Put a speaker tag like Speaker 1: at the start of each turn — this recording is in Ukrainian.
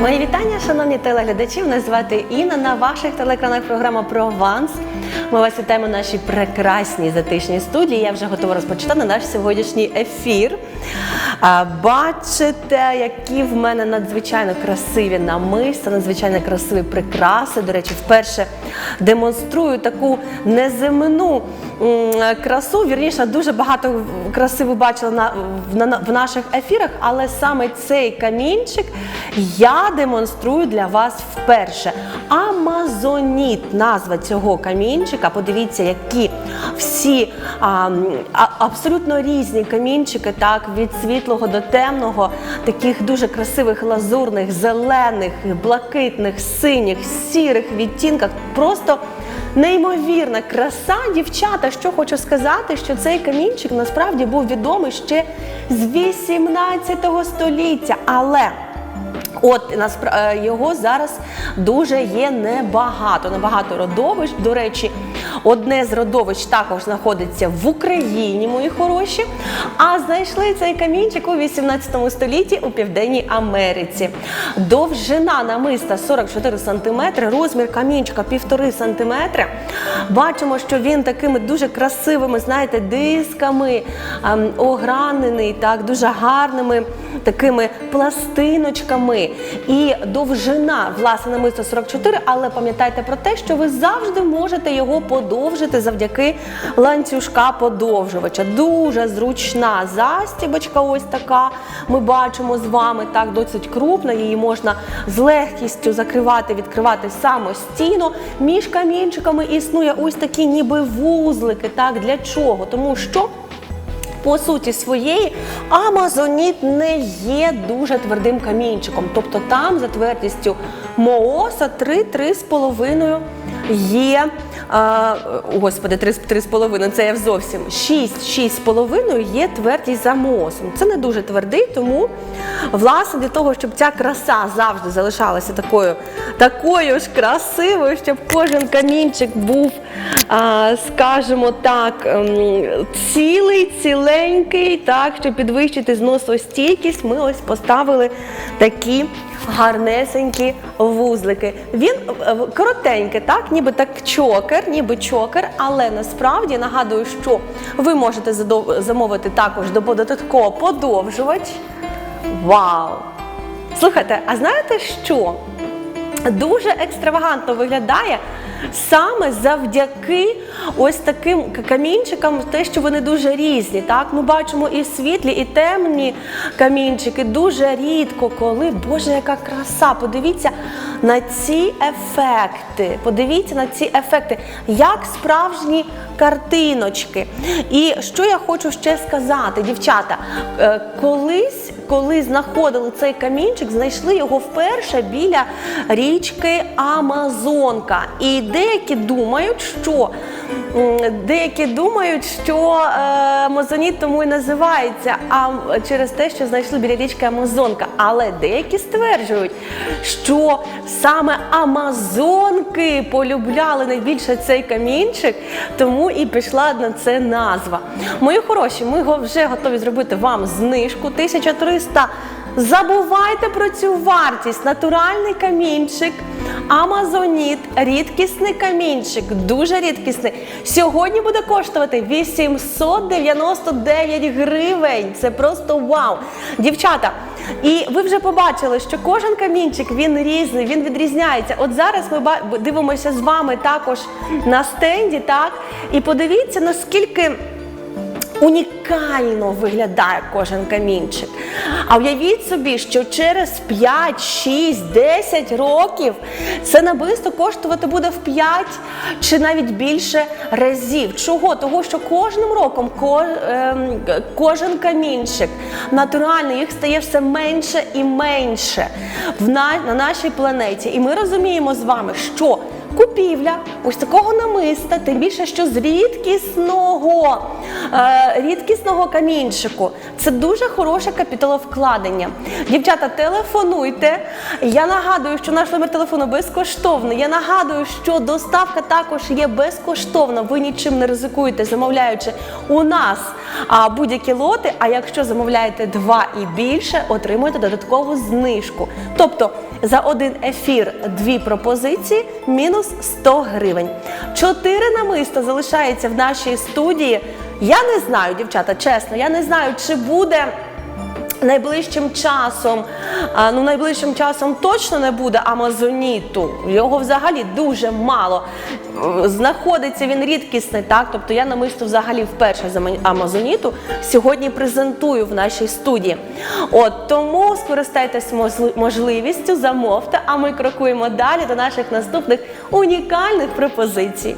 Speaker 1: Мої вітання, шановні телеглядачі. Мене звати Інна. На ваших телекранах програма Прованс. Ми вас вітаємо в нашій прекрасній затишній студії. Я вже готова розпочати наш сьогоднішній ефір. Бачите, які в мене надзвичайно красиві намиста, надзвичайно красиві прикраси. До речі, вперше демонструю таку неземну красу. Вірніше, дуже багато краси ви бачили на, в наших ефірах, але саме цей камінчик я демонструю для вас вперше. Амазоніт назва цього камінчика. Подивіться, які всі а, абсолютно різні камінчики, так від світлого до темного, таких дуже красивих лазурних, зелених, блакитних, синіх, сірих відтінках. Просто Неймовірна краса, дівчата. Що хочу сказати, що цей камінчик насправді був відомий ще з 18 століття, але От е, його зараз дуже є небагато. Небагато родовищ. До речі, одне з родовищ також знаходиться в Україні, мої хороші. А знайшли цей камінчик у 18 столітті у Південній Америці. Довжина намиста 44 см, розмір камінчика 1,5 см. Бачимо, що він такими дуже красивими, знаєте, дисками ем, огранений, так, дуже гарними такими пластиночками. І довжина власне намисто 44, але пам'ятайте про те, що ви завжди можете його подовжити завдяки ланцюжка подовжувача. Дуже зручна застібочка, ось така. Ми бачимо з вами так досить крупна. Її можна з легкістю закривати, відкривати самостійно. Між камінчиками існує ось такі ніби вузлики. Так для чого? Тому що по суті своєї амазоніт не є дуже твердим камінчиком. Тобто там за твердістю мооса 3-3,5 є. А, господи, 3,5, це я зовсім 6-6,5 є твердість за моосом. Це не дуже твердий, тому власне для того, щоб ця краса завжди залишалася такою, такою ж красивою, щоб кожен камінчик був, а, скажімо так, ем, цілий, ціленький, так, щоб підвищити зносостійкість, ми ось поставили такі гарнесенькі вузлики. Він е, коротенький, так, ніби так чокер, ніби чокер, але насправді нагадую, що ви можете замовити також до додатково подовжувач. Вау! Слухайте, а знаєте що? Дуже екстравагантно виглядає саме завдяки ось таким камінчикам, те, що вони дуже різні. Так, ми бачимо і світлі, і темні камінчики. Дуже рідко, коли Боже, яка краса! Подивіться на ці ефекти. Подивіться на ці ефекти, як справжні картиночки. І що я хочу ще сказати, дівчата, е, колись, коли знаходили цей камінчик, знайшли його вперше біля річки Амазонка. І деякі думають, що деякі думають, що е, Амазоніт тому і називається а, через те, що знайшли біля річки Амазонка. Але деякі стверджують, що саме Амазонки полюбляли найбільше цей камінчик, тому і пішла на це назва. Мої хороші, ми вже готові зробити вам знижку 1300. Забувайте про цю вартість. Натуральний камінчик, Амазоніт, рідкісний камінчик, дуже рідкісний. Сьогодні буде коштувати 899 гривень. Це просто вау! Дівчата, і ви вже побачили, що кожен камінчик він різний, він відрізняється. От зараз ми дивимося з вами також на стенді, так? І подивіться, наскільки. Унікально виглядає кожен камінчик. А уявіть собі, що через 5, 6, 10 років це набисто коштувати буде в 5 чи навіть більше разів. Чого? Того, що кожним роком ко- ем, кожен камінчик натуральний, їх стає все менше і менше на нашій планеті. І ми розуміємо з вами, що Купівля ось такого намиста, тим більше, що з рідкісного, е, рідкісного камінчику. Це дуже хороше капіталовкладення. Дівчата, телефонуйте. Я нагадую, що наш номер телефону безкоштовний. Я нагадую, що доставка також є безкоштовна. Ви нічим не ризикуєте, замовляючи у нас будь-які лоти. А якщо замовляєте два і більше, отримуєте додаткову знижку. Тобто За один ефір дві пропозиції мінус 100 гривень. Чотири намиста залишається в нашій студії. Я не знаю, дівчата, чесно, я не знаю, чи буде. Найближчим часом, ну найближчим часом точно не буде амазоніту. Його взагалі дуже мало. Знаходиться він рідкісний, так. Тобто я намисто взагалі вперше за амазоніту сьогодні презентую в нашій студії. От тому скористайтесь можливістю, замовте, а ми крокуємо далі до наших наступних унікальних пропозицій.